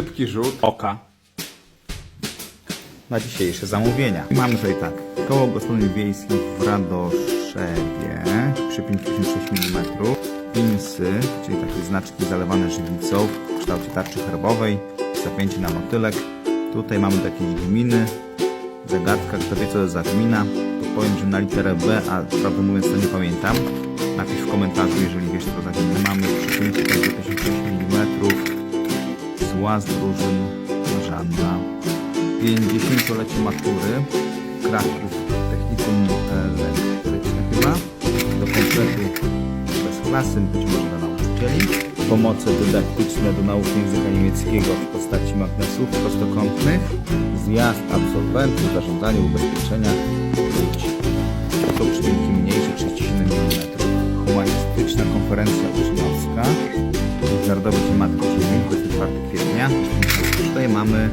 Szybki rzut. oka na dzisiejsze zamówienia. Mamy tutaj tak, koło gospodyń wiejskich w Radoszewie przy 56 mm, pinsy, czyli takie znaczki zalewane żywicą w kształcie tarczy herbowej, zapięcie na motylek. Tutaj mamy takie gminy, zagadka, kto wie co to za gmina, to powiem, że na literę B, a prawdę mówiąc to nie pamiętam. Napisz w komentarzu, jeżeli wiesz co to za gminy. Mamy przy pięciu 56 mm, zła z drużyn Żanna. 50-lecie matury Kraków Technikum Elektryczne chyba. Do kompletu bez klasy, być może do nauczycieli. Pomoce dydaktyczne do nauki języka niemieckiego w postaci magnesów prostokątnych. Zjazd absolwentów zarządzanie ubezpieczenia. Dzieci to przyczynki mniejsze 37 mm humanistyczna konferencja uczniowska Matki Ziemi 24 kwietnia. Tutaj mamy